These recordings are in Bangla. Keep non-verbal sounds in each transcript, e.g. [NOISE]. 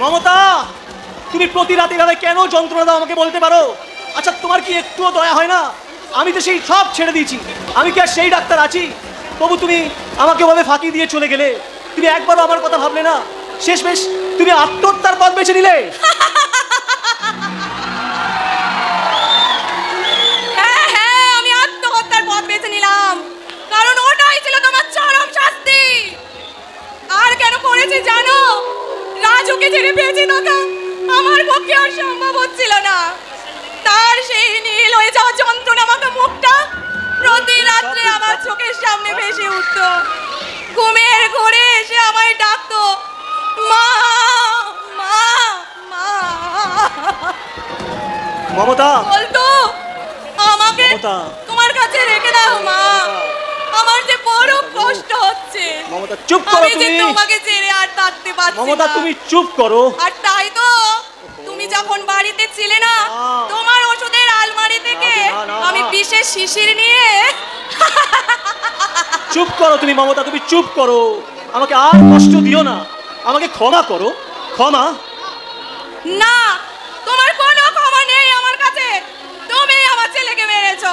মমতা, তুমি প্রতি রাতে এভাবে কেন যন্ত্রণা দাও আমাকে বলতে পারো? আচ্ছা তোমার কি একটুও দয়া হয় না? আমি তো সেই সব ছেড়ে দিয়েছি। আমি কি আর সেই ডাক্তার আছি? তবু তুমি আমাকে ওভাবে ফাঁকি দিয়ে চলে গেলে। তুমি একবারও আমার কথা ভাবলে না। শেষ বেশ, তুমি আত্মহত্যার পথ বেছে নিলে। জানো? রাজুকে ছেড়ে পেয়েছি তোকে আমার পক্ষে আর সম্ভব হচ্ছিল না। তার সেই নীল হয়ে যাওয়া যন্ত্রণা মাখা মুখটা প্রতি রাত্রে আমার চোখের সামনে ভেসে উঠত। ঘুমের ঘোরে এসে আমায় ডাকতো মা মা মা। মমতা। বলতো আমাকে তোমার কাছে রেখে দাও মা। আমার যে বড় কষ্ট হচ্ছে। মমতা চুপ করো তুমি। তোমাকে ছেড়ে আর থাকতে পারছি মমতা তুমি চুপ করো। আর তাই তো তুমি যখন বাড়িতে ছিলে না। তোমার ওষুধের আলমারি থেকে আমি। বিশেষ শিশির নিয়ে [LAUGHS] চুপ করো তুমি মমতা তুমি চুপ করো। আমাকে আর কষ্ট দিও না। আমাকে ক্ষমা করো। ক্ষমা। না তোমার কোনো ক্ষমা নেই আমার কাছে। তুমি আমার ছেলেকে মেরেছো।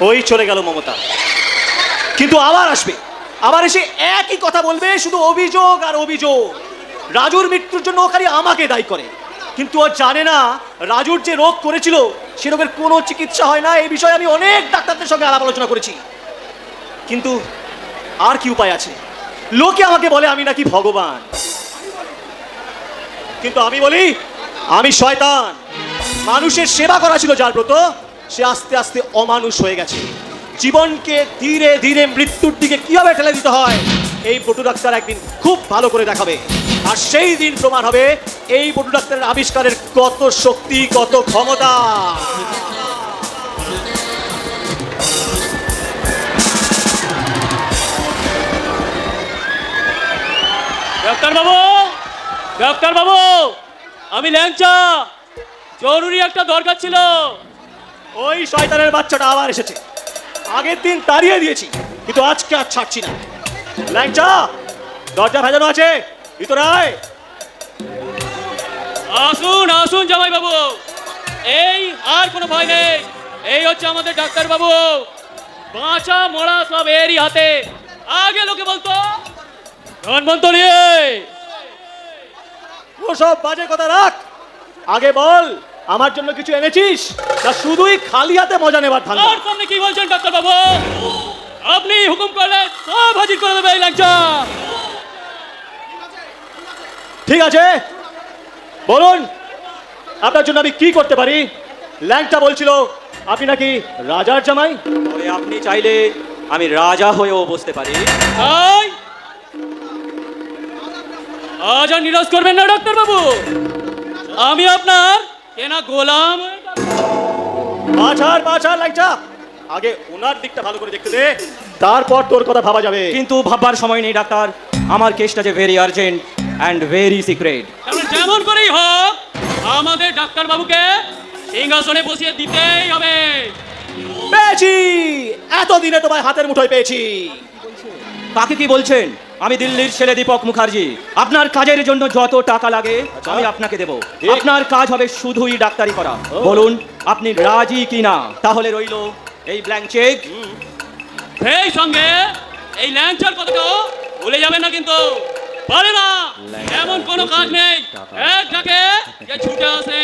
ওই চলে গেল মমতা। কিন্তু আবার আসবে। আবার এসে একই কথা বলবে, শুধু অভিযোগ আর অভিযোগ। রাজুর মৃত্যুর জন্য ও খালি আমাকে দায়ী করে। কিন্তু ও জানে না, রাজুর যে রোগ করেছিল, সে রোগের কোনো চিকিৎসা হয় না, এই বিষয়ে আমি অনেক ডাক্তারদের সঙ্গে আলাপ আলোচনা করেছি। কিন্তু আর কি উপায় আছে? লোকে আমাকে বলে আমি নাকি ভগবান। কিন্তু আমি বলি, আমি শয়তান। মানুষের সেবা করা ছিল যার ব্রত সে আস্তে আস্তে অমানুষ হয়ে গেছে। জীবনকে ধীরে ধীরে মৃত্যুর দিকে কীভাবে ঠেলে দিতে হয়, এই পটু ডাক্তার একদিন খুব ভালো করে দেখাবে। আর সেই দিন প্রমাণ হবে, এই পটু ডাক্তারের আবিষ্কারের কত শক্তি, কত ক্ষমতা। ডাক্তার বাবু ডাক্তার বাবু, আমি ল্যাংচা। জরুরি একটা দরকার ছিল। ওই শয়তানের বাচ্চাটা আবার এসেছে। আগের দিন তাড়িয়ে দিয়েছি কিন্তু আজকে আর ছাড়ছি না। ল্যাংচা দরজা ভেজানো আছে ভিতরে আয়। আসুন আসুন জামাই বাবু এই আর কোনো ভয় নেই। এই হচ্ছে আমাদের ডাক্তার বাবু বাঁচা মরা সব এরই হাতে। আগে লোকে বলতো ধন্বন্তরী ওসব বাজে কথা রাখ। আগে বল। আমার জন্য কিছু এনেছিস? না শুধুই খালি হাতে মজা নেবার ধান্দা আর সামনে কি বলছেন ডাক্তার বাবু? আপনি হুকুম করলে সব হাজির করে দেবে এই ল্যাংচা। ঠিক আছে। বলুন আপনার জন্য আমি কি করতে পারি? ল্যাংটা বলছিল আপনি নাকি রাজার জামাই? আপনি চাইলে আমি রাজা হয়েও বসতে পারি। তাই? আজ আর নিরাশ করবেন না ডাক্তার বাবু। আমি আপনার কেনা গোলাম। বাছার বাছার ল্যাংটা আগে ওনার দিকটা ভালো করে দেখতে দে। তারপর তোর কথা ভাবা যাবে। কিন্তু ভাববার সময় নেই ডাক্তার। আমার কেসটা যে very urgent and very secret যেমন করেই হোক আমাদের ডাক্তার বাবুকে সিংহাসনে বসিয়ে দিতেই হবে। পেয়েছি! এতদিনে তোমায় হাতের মুঠোয় পেয়েছি। কাকে কি বলছেন? আমি দিল্লির ছেলে দীপক মুখার্জি। আপনার কাজের জন্য যত টাকা লাগে আমি আপনাকে দেব। আপনার কাজ হবে শুধুই ডাক্তারি করা। বলুন আপনি রাজি কিনা? তাহলে রইল এই ব্ল্যাঙ্ক চেক সেই সঙ্গে এই ল্যাংচার কথাটাও ভুলে যাবেন না কিন্তু। পারে না। এমন কোনো কাজ নেই। এক ডাকে যে ছুটে আসে।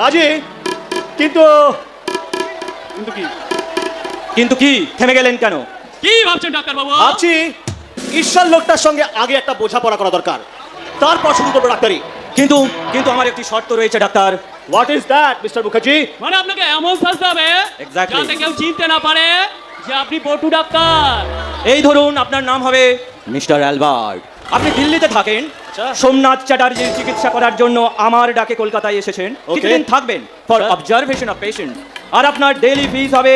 রাজি? কিন্তু কিন্তু কি? কিন্তু কি? থেমে গেলেন কেন? কি ভাবছেন ডাক্তার বাবু? ভাবছি ঈশ্বর লোকটার সঙ্গে আগে একটা বোঝাপড়া করা দরকার। তারপর শুরু করব ডাক্তারি। কিন্তু কিন্তু আমার একটি শর্ত রয়েছে doctor. What is that mister Mukherjee? মানে আপনাকে এমন সাজতে হবে যাতে কেউ চিনতে না পারে যে আপনি পটু ডাক্তার। এই ধরুন আপনার নাম হবে মিস্টার অ্যালবার্ট। আপনি দিল্লিতে থাকেন। আচ্ছা। সোমনাথ চ্যাটার্জির চিকিৎসা করার জন্য আমার ডাকে কলকাতায় এসেছেন. কিছুদিন থাকবেন। ফর অবজারভেশন অফ পেশেন্ট আর আপনার ডেইলি ফিস হবে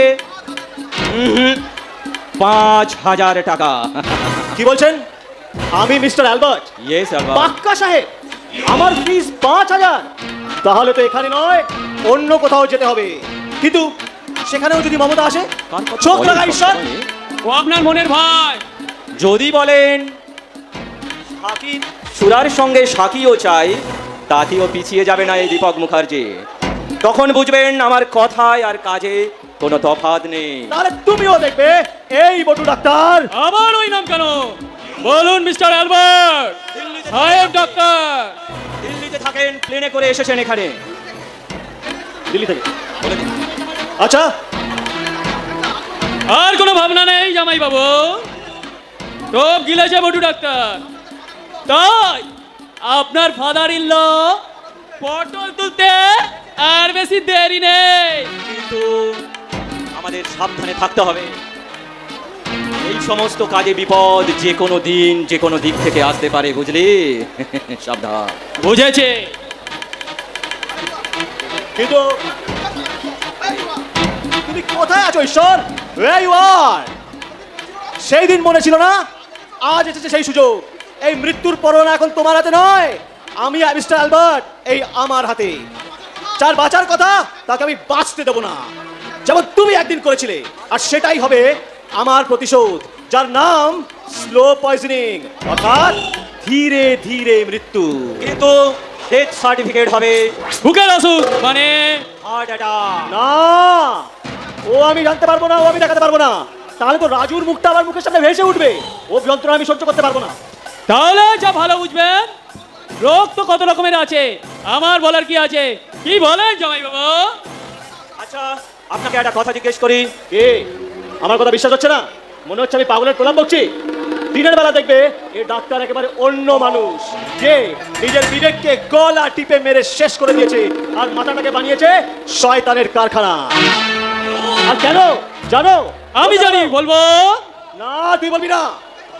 পাঁচ হাজার টাকা। কি বলছেন? আমি মিস্টার অ্যালবার্ট। ইয়েস পাক্কা সাহেব আমার ফিস পাঁচ হাজার। তাহলে তো এখানে নয় অন্য কোথাও যেতে হবে। কিন্তু সেখানেও যদি মমতা আসে চোখ বলেন লাগা ঈশ্বর ও আপনার মনের ভাই। যদি বলেন সাকি সুরার সঙ্গে সাকিও চাই তাতেও পিছিয়ে যাবে না এই দীপক মুখার্জি। তখন বুঝবেন আমার কথায় আর কাজে কোনো তফাৎ নেই। তাহলে তুমিও দেখবে এই বটু ডাক্তার। আবার ওই নাম কেন? বলুন মিস্টার অ্যালবার্ট। সাহেব ডাক্তার। দিল্লিতে থাকেন প্লেনে করে এসেছেন এখানে। দিল্লি থেকে আচ্ছা। আর কোনো ভাবনা নেই জামাই বাবু টোপ গিলেছে বটু ডাক্তার। তাই আপনার ফাদার ইন ল পটল তুলতে আর বেশি দেরি নেই। কিন্তু আমাদের সাবধানে থাকতে হবে। এই সমস্ত কাজে বিপদ যে কোনো দিন যে কোনো দিক থেকে আসতে পারে বুঝলি? [LAUGHS] সাবধান। বুঝেছে। কিন্তু তুমি কোথায় আছো ঈশ্বর? Where you are? সেই দিন মনে ছিল না? আজ এসেছে সেই সুযোগ। এই মৃত্যুর পরোয়ানা এখন তোমার হাতে নয়। আমি মিস্টার অ্যালবার্ট এই আমার হাতে। যার বাঁচার কথা তাকে আমি বাঁচতে দেবো না। যেমন তুমি একদিন করেছিলে আর সেটাই হবে আমার প্রতিশোধ যার নাম স্লো পয়জনিং অর্থাৎ ধীরে ধীরে মৃত্যু। কিন্তু ডেথ সার্টিফিকেট হবে। বুকের অসুখ মানে? হার্ট অ্যাটাক না ও আমি জানতে পারব না ও আমি দেখাতে পারব না। তাহলে তো রাজুর মুখটা আমার মুখের সামনে ভেসে উঠবে। ও যন্ত্রণা আমি সহ্য করতে পারব না। তাহলে যা ভালো বুঝবেন রোগ তো কত রকমের আছে আমার বলার কি আছে? কি বলেন জামাই বাবু আচ্ছা আপনাকে একটা কথা জিজ্ঞেস করি। কে আমার কথা বিশ্বাস হচ্ছে না? মনে হচ্ছে আমি পাগলের প্রলাপ বকছি। দিনের বেলা দেখবে এ ডাক্তার একেবারে অন্য মানুষ। যে নিজের বিবেককে গলা টিপে মেরে শেষ করে দিয়েছে আর মাথাটাকে বানিয়েছে শয়তানের কারখানা। আর কেন? জানো? আমি জানি। বলব। না তুই বলবি না।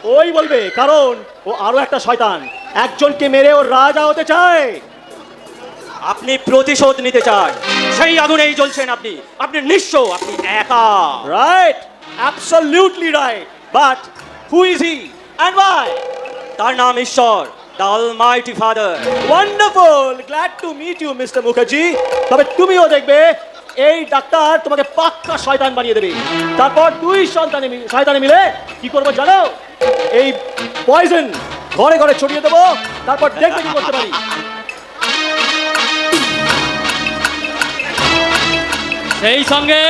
ওই বলবে কারণ ও আরও একটা শয়তান। একজনকে মেরে ও রাজা হতে চায়। আপনি প্রতিশোধ নিতে চান। সেই আগুনেই জ্বলছেন আপনি। আপনি নিঃস্ব আপনি একা। Right absolutely right but who is he and why তার নাম ঈশ্বর the almighty father wonderful glad to meet you mister Mukherjee তবে তুমিও দেখবে এই ডাক্তার তোমাকে পাক্কা শয়তান বানিয়ে দেবে। তারপর দুই সন্তানে শয়তানে মিলে কি করব জানো? এই পয়জন ঘরে ঘরে ছড়িয়ে দেবো। তারপর দেখবে কি করতে পারি। সেই সঙ্গে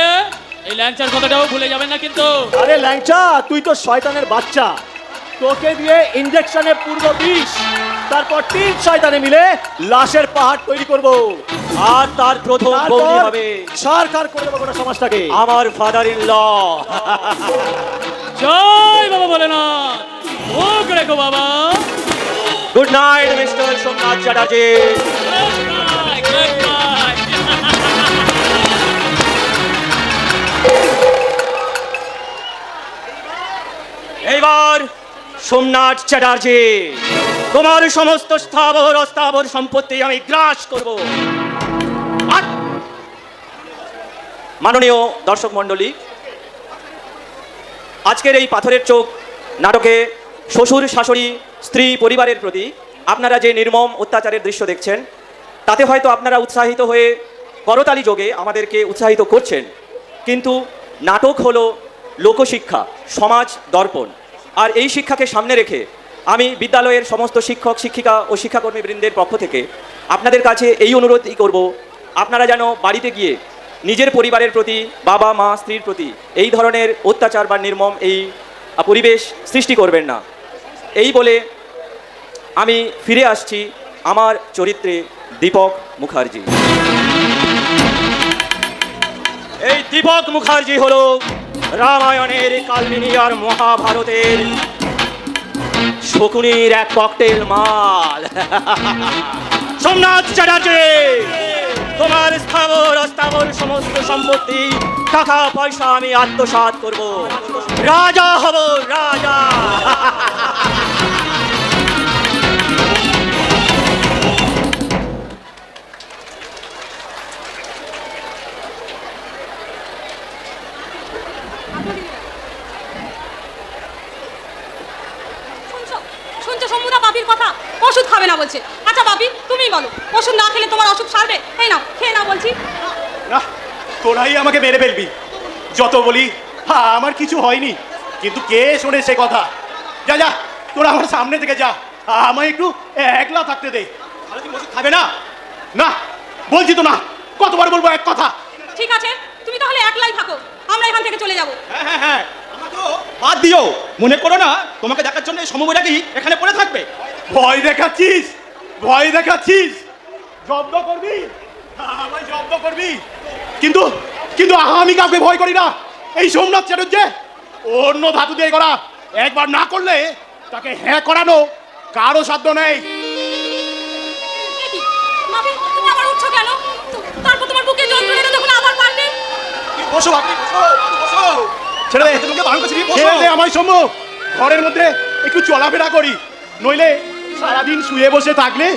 এই ল্যাংচার কথাটাও ভুলে যাবেন না কিন্তু। আরে ল্যাংচা তুই তো শয়তানের বাচ্চা। তোকে দিয়ে ইঞ্জেকশনে পূর্ব বিষ তারপর তিন শয়তানে মিলে লাশের পাহাড় তৈরি করব। আর তার প্রথম তারপর হবে। সরকার করে দেবো গোটা সমাজটাকে। আমার ফাদার ইন ল জয় বাবা বলে না মুখ রেখো বাবা। Good night mister Somnath Chatterjee. এইবার সোমনাথ চ্যাটার্জি, তোমার সমস্ত স্থাবর অস্থাবর সম্পত্তি আমি গ্রাস করব। মাননীয় দর্শক মণ্ডলী, আজকের এই পাথরের চোখ নাটকে শ্বশুর, শাশুড়ি, স্ত্রী, পরিবারের প্রতি আপনারা যে নির্মম অত্যাচারের দৃশ্য দেখছেন, তাতে হয়তো আপনারা উৎসাহিত হয়ে করতালি যোগে আমাদেরকে উৎসাহিত করছেন। কিন্তু নাটক হলো লোকশিক্ষা, সমাজ দর্পণ। আর এই শিক্ষাকে সামনে রেখে আমি বিদ্যালয়ের সমস্ত শিক্ষক, শিক্ষিকা ও শিক্ষাকর্মী বৃন্দের পক্ষ থেকে আপনাদের কাছে এই অনুরোধই করব, আপনারা যেন বাড়িতে গিয়ে নিজের পরিবারের প্রতি, বাবা, মা, স্ত্রীর প্রতি এই ধরনের অত্যাচার বা নির্মম এই পরিবেশ সৃষ্টি করবেন না। এই বলে আমি ফিরে আসছি আমার চরিত্রে দীপক মুখার্জি। এই দীপক মুখার্জি হলো রামায়ণের কালমিনী আর মহাভারতের শকুনির এক ককটেল মাল। সোমনাথ চ্যাটার্জি, তোমার স্থাবর অস্থাবর সমস্ত সম্পত্তি, টাকা, পয়সা আমি আত্মসাত করব। রাজা হব, রাজা। বাপির কথা ওষুধ খাবে না বলছে। আচ্ছা বাপি তুমিই বলো ওষুধ না খেলে তোমার অসুখ সারবে? এই নাও খেয়ে নাও বলছি। না তোরাই আমাকে মেরে ফেলবি। যত বলি হ্যাঁ আমার কিছু হয়নি। কিন্তু কে শোনে সে কথা? যা যা তোরা আমার সামনে থেকে যা। আমায় একটু একলা থাকতে দে। তাহলে তুমি ওষুধ খাবে না? না বলছি তো না কতবার বলব এক কথা? ঠিক আছে তুমি তাহলে একলাই থাকো আমরা এখান থেকে চলে যাব। হ্যাঁ হ্যাঁ হ্যাঁ আমাকেও বাদ দিও। মনে করো না তোমাকে দেখার জন্য সমবইটা কি এখানে পড়ে থাকবে। ভয় দেখাচ্ছিস? ভয় দেখাচ্ছিস? জব্দ করবি? আমায় জব্দ করবি? কিন্তু কিন্তু আমি কাউকে ভয় করি না। এই সোমনাথ চ্যাটার্জি অন্য ধাতু দিয়ে করা। একবার না করলে তাকে হ্যাঁ করানো কারও সাধ্য নেই। কি মাপি তুমি আবার উঠছো কেন? তো- তারপর তোমার বুকে যন্ত্রণা যখন আবার পারবে বসো আপনি বসো বসো। ছেড়ে দে। তোমাকে বারণ করছি ছেড়ে দে আমায় ঘরের মধ্যে একটু চলাফেরা করি। নইলে সারাদিন শুয়ে বসে থাকলে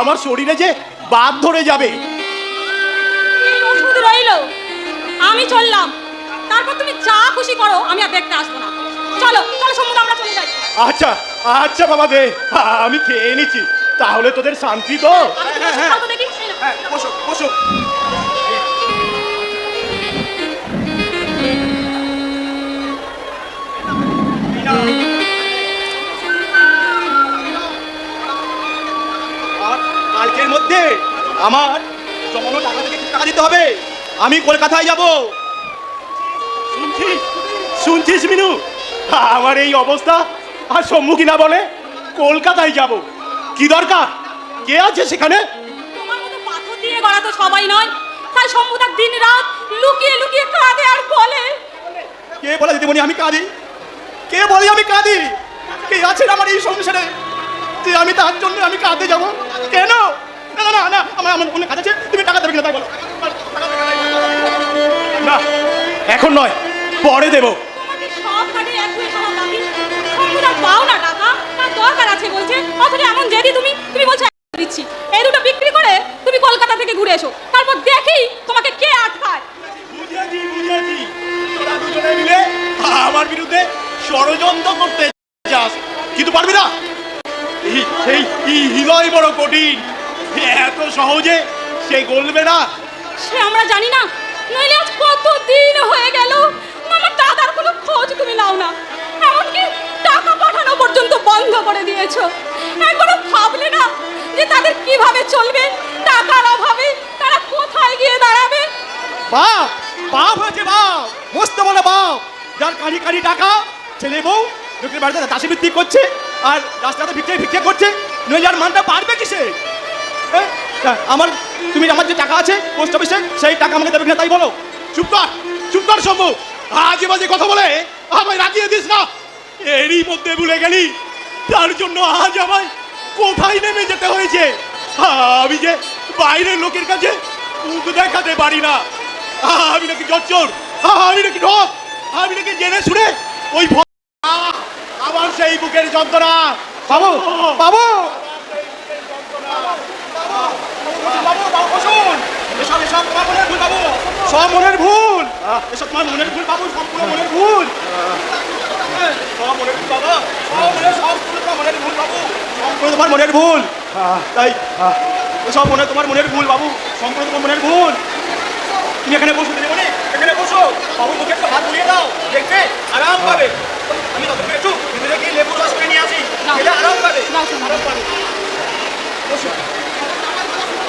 আমার শরীরে যে বাদ ধরে যাবে। এই ওষুধ রইল। আমি চললাম। তারপর তুমি যা খুশি করো আমি আর দেখতে আসব না। চলো চলো সমুদ্র আমরা চলে যাই। আচ্ছা আচ্ছা বাবা দে আমি খেয়ে নিচ্ছি। তাহলে তোদের শান্তি তো? তুমি ওষুধ দেখি। হ্যাঁ বসো বসো। আমার জমানো টাকা থেকে টাকা দিতে হবে? আমি কলকাতায় যাব। শুনছিস? শুনছিস মিনু? আমার এই অবস্থা? আর সম্মুখী না বলে কলকাতায় যাব। কি দরকার? কে আছে সেখানে? তোমার মতো পাথর দিয়ে গড়া তো সবাই নয়। তাই সম্মুদার দিন রাত লুকিয়ে লুকিয়ে কাঁদে আর বলে কে বলে দিদিমণি আমি কাঁদি? কে বলে আমি কাঁদি? কে আছেন আমার এই সংসারে? যে আমি তার জন্য আমি কাঁদতে যাব? কেন? না না না আমার আমার অনেক কাজ আছে? তুমি টাকা দেবে কিনা তাই বলো। না এখন নয় পরে দেবো। সব কাটে এক দাবি সম্মুদার পাও না টাকা তার দরকার আছে বলছে। অথচ এমন জেদি তুমি তুমি বলছো দিচ্ছি। এই দুটো বিক্রি করে তুমি কলকাতা থেকে ঘুরে এসো। তারপর দেখি তোমাকে কে আটকায়। বুঝেছি বুঝেছি। তোরা দুজনে মিলে আমার বিরুদ্ধে ষড়যন্ত্র করতে চাস কিন্তু পারবি না? এই এই হৃদয় বড় কঠিন। সহজে সে গলবে না। সে আমরা জানি না। নইলে আজ কত দিন হয়ে গেল? আমার দাদার কোনো খোঁজ তুমি নাও না। এমনকি টাকা পাঠানো পর্যন্ত বন্ধ করে দিয়েছ। একবারও ভাবলে না যে তাদের কীভাবে চলবে টাকার অভাবে তারা কোথায় গিয়ে দাঁড়াবে? বাপ বাপ হয়েছে বাপ মস্ত বলে বাপ। যার কারি কারি টাকা ছেলে বউ লোকের বাড়িতে দাসী ভিত্তি করছে আর রাস্তাতে ভিক্ষে ভিক্ষে করছে নইলে আর মানটা পারবে কিসে? হ্যাঁ? আমার তুমি আমার যে টাকা আছে পোস্ট অফিসে সেই টাকা আমাকে দেবে কিনা তাই বলো। চুপ কর চুপ কর শম্ভু। আজে বাজে কথা বলে আমায় রাগিয়ে দিস না। এরই মধ্যে ভুলে গেলি। তার জন্য আজ আমায় কোথায় নেমে যেতে হয়েছে? আমি যে বাইরের লোকের কাছে মুখ দেখাতে পারি না। আমি নাকি জচ্চর। আমি নাকি ঢপ। আমি নাকি জেনে শুনে ওই আমার সেই বুকের যন্ত্রণা। পাবো বসুন। এসব এসব তোমার মনের ভুল বাবু, সব মনের ভুল। এসব তোমার মনের ভুল বাবু সম্পূর্ণ মনের ভুল সব মনের ভুল বাবা সব মনের সব তোমার মনের ভুল বাবু। তোমার মনের ভুল। তাই সব মনে তোমার মনের ভুল বাবু। সম্পূর্ণ তোমার মনের ভুল। তুমি এখানে বসো দিদিমণি এখানে বসো। বাবু, মুখে একটু হাত বুলিয়ে দাও। দেখবে, আরাম পাবে। আমি তত একটু ভিতরে গিয়ে লেবু রস করে নিয়ে আসি। খেলে আরাম পাবে। আরাম পাবে। বসো।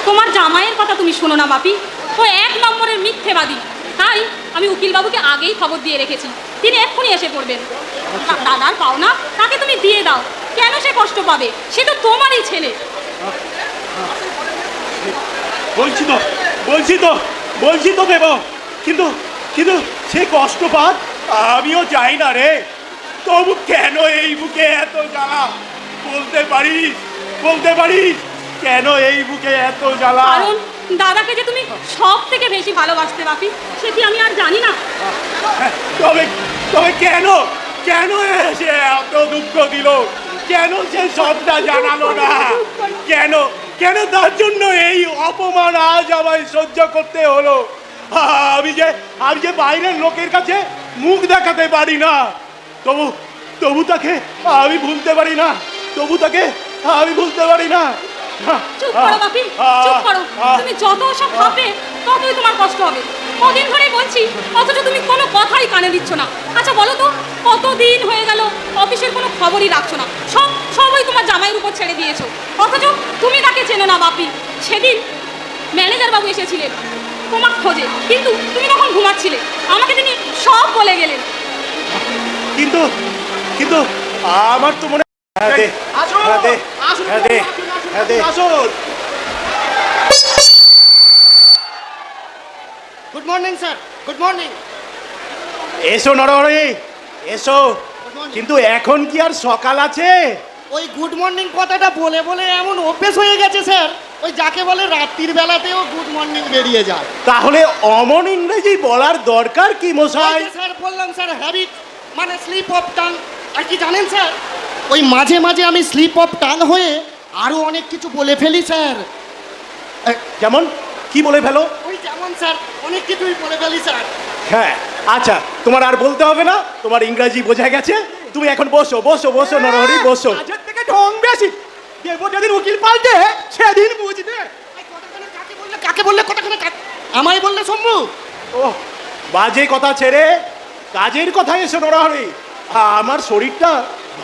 তোমার জামাইয়ের কথা তুমি শোনো না, বাপি। ও এক নম্বরের মিথ্যেবাদী। তাই আমি উকিল বাবুকে আগেই খবর দিয়ে রেখেছি। তিনি এক্ষুনি এসে পড়বেন। দাদার পাওনা তাকে তুমি দিয়ে দাও। কেন সে কষ্ট পাবে? সে তো তোমারই ছেলে। বলছি তো বলছি তো বলছি তো দেব। কিন্তু কিন্তু সে কষ্ট পাক? আমিও চাই না রে। তবু কেন এই বুকে এত জ্বালা? বলতে পারিস বলতে পারিস। কেন এই বুকে এত জ্বালা? কারণ দাদাকে যে তুমি সব থেকে বেশি ভালোবাসতে বাপি সে কি আমি আর জানি না? তবে তবে কেন? কেন সে এত দুঃখ দিল? কেন সে সবটা জানালো না? কেন? কেন তার জন্য এই অপমান আজ আমায় সহ্য করতে হলো? আমি যে আমি যে বাইরের লোকের কাছে মুখ দেখাতে পারি না। তবু তবু তাকে আমি ভুলতে পারি না। তবু তাকে আমি ভুলতে পারি না। চুপ করো বাপি চুপ করো। তুমি যত সব ভাববে ততই তোমার কষ্ট হবে। কদিন ধরেই বলছি অথচ তুমি কোনো কথাই কানে দিচ্ছ না। আচ্ছা বলো তো কতদিন হয়ে গেল অফিসের কোনো খবরই রাখছো না? সব সবই তোমার জামাইয়ের উপর ছেড়ে দিয়েছ। অথচ তুমি তাকে চেনো না বাপি। সেদিন ম্যানেজার বাবু এসেছিলেন তোমার খোঁজে। কিন্তু তুমি তখন ঘুমাচ্ছিলে। আমাকে তিনি সব বলে গেলেন। কিন্তু কিন্তু আমার তো মনে হ্যাঁ আসুন হ্যাঁ আসুন হ্যাঁ আসুন, good morning sir good morning এসো নরহরি এসো। কিন্তু এখন কি আর সকাল আছে? ওই গুড মর্নিং কথাটা বলে বলে এমন অভ্যেস হয়ে গেছে স্যার ওই যাকে বলে রাত্রির বেলাতেও গুড মর্নিং বেরিয়ে যায়। তাহলে অমন ইংরেজি বলার দরকার কি মশাই? স্যার বললাম স্যার হ্যাবিট মানে স্লিপ অফ টাং আর কি জানেন স্যার ওই মাঝে মাঝে আমি স্লিপ অফ টাং হয়ে আরও অনেক কিছু বলে ফেলি স্যার। যেমন কি বলে ফেলো? ওই যেমন স্যার অনেক কিছুই বলে ফেলি স্যার। হ্যাঁ আচ্ছা তোমার আর বলতে হবে না তোমার ইংরাজি বোঝা গেছে। তুমি এখন বসো বসো বসো নরহরি বসো। কাজের থেকে ঢং বেশি। দেবো যেদিন উকিল পাল্টে সেদিন বুঝবে। কাকে বললে কাকে বললে কথাখানা কাকে আমায় বললে শম্ভু? ও বাজে কথা ছেড়ে কাজের কথা এসো নরহরি। আমার শরীরটা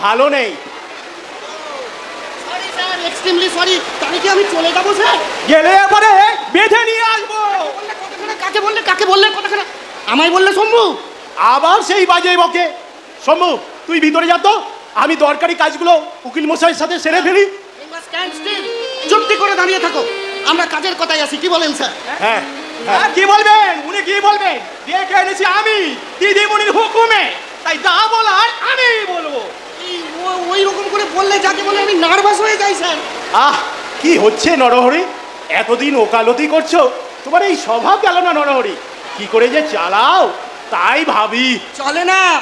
ভালো নেই। স্যার এক্সট্রিমলি সরি তাহলে কি আমি চলে যাব স্যার? গেলে এবারে বেঁধে নিয়ে আসব। কাকে বললে কাকে বললে কথাখানা আমায় বললে শম্ভু? আবার সেই বাজে বকে। সম্ভু তুই ভিতরে যা তো। আমি দরকারি কাজগুলো উকিল মশাইয়ের সাথে সেরে ফেলি। চুপটি করে দাঁড়িয়ে থাকো। আমরা কাজের কথায় আসি কি বলেন স্যার? হ্যাঁ হ্যাঁ, কি বলবেন? উনি কি বলবেন? দেখে এনেছি আমি। দিদিমণির হুকুমে। তাই যা বলার আমি বলব এই ও- ওই রকম করে বললে যাকে বলে আমি নার্ভাস হয়ে যাই স্যার। আহ কি হচ্ছে নরহরি? এতদিন ওকালতি করছ? তোমার এই স্বভাব গেল না নরহরি? কি করে যে চালাও? তাই ভাবি। চলে না।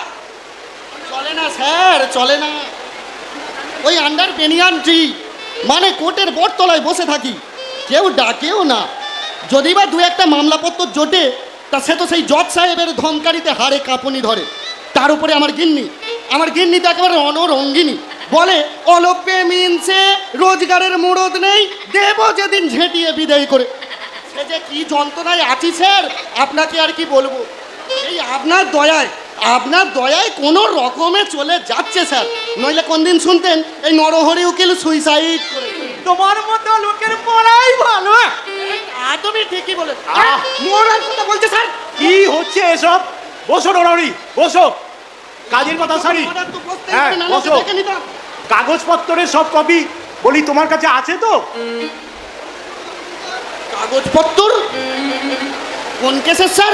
চলে না স্যার চলে না। ওই আন্ডার বেনিয়ান ট্রি মানে কোর্টের বটতলায় বসে থাকি। কেউ ডাকেও না। যদি বা দু একটা মামলাপত্র জোটে তা সে তো সেই জজ সাহেবের ধমকারিতে হারে কাঁপুনি ধরে। তার উপরে আমার গিন্নি। আমার গিন্নি তো একেবারে অনরঙ্গিনী। বলে অলোপে মিনছে রোজগারের মুরদ নেই দেব যেদিন ঝেঁটিয়ে বিদায় করে। সে যে কি যন্ত্রণায় আছি স্যার আপনাকে আর কি বলব? এই আপনার দয়ায় আপনার দয়ায় কোনো রকমে চলে যাচ্ছে স্যার। নইলে কোন দিন শুনতেন এই নরহরি উকিল সুইসাইড করে। তোমার মতো লোকের পড়াই ভালো। তুমি ঠিকই বলে! মরার কথা বলছে স্যার। কি হচ্ছে এসব? বসো নরহরি বসো। কাজের কথা সারি হ্যাঁ, বসো। কাগজপত্রের সব কপি বলি তোমার কাছে আছে তো? কাগজপত্র? কোন কেসের স্যার?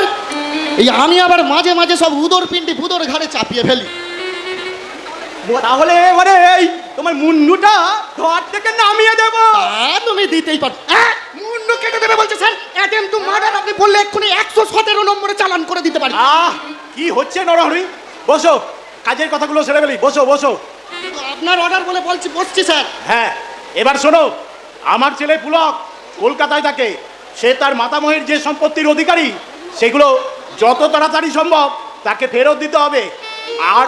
এই আমি আবার মাঝে মাঝে সব উদর পিন্ডি ফুদর ঘাড়ে চাপিয়ে ফেলি। তাহলে এবারে এই তোমার মুন্ডুটা ঘর থেকে নামিয়ে দেবো। তুমি দিতেই পারো মুন্ডু কেটে দেবে বলছে স্যার। অ্যাটেম্প টু মার্ডার আপনি বললে এক্ষুনি একশো সতেরো নম্বরে চালান করে দিতে পারি। আহ কি হচ্ছে নরহরি? বসো কাজের কথাগুলো সেরে ফেলি। বসো বসো। আপনার অর্ডার বলে বলছি, বসছি স্যার। হ্যাঁ এবার শোনো, আমার ছেলে পুলক কলকাতায় থাকে, সে তার মাতামহের যে সম্পত্তির অধিকারী, সেগুলো যত তাড়াতাড়ি সম্ভব তাকে ফেরত দিতে হবে। আর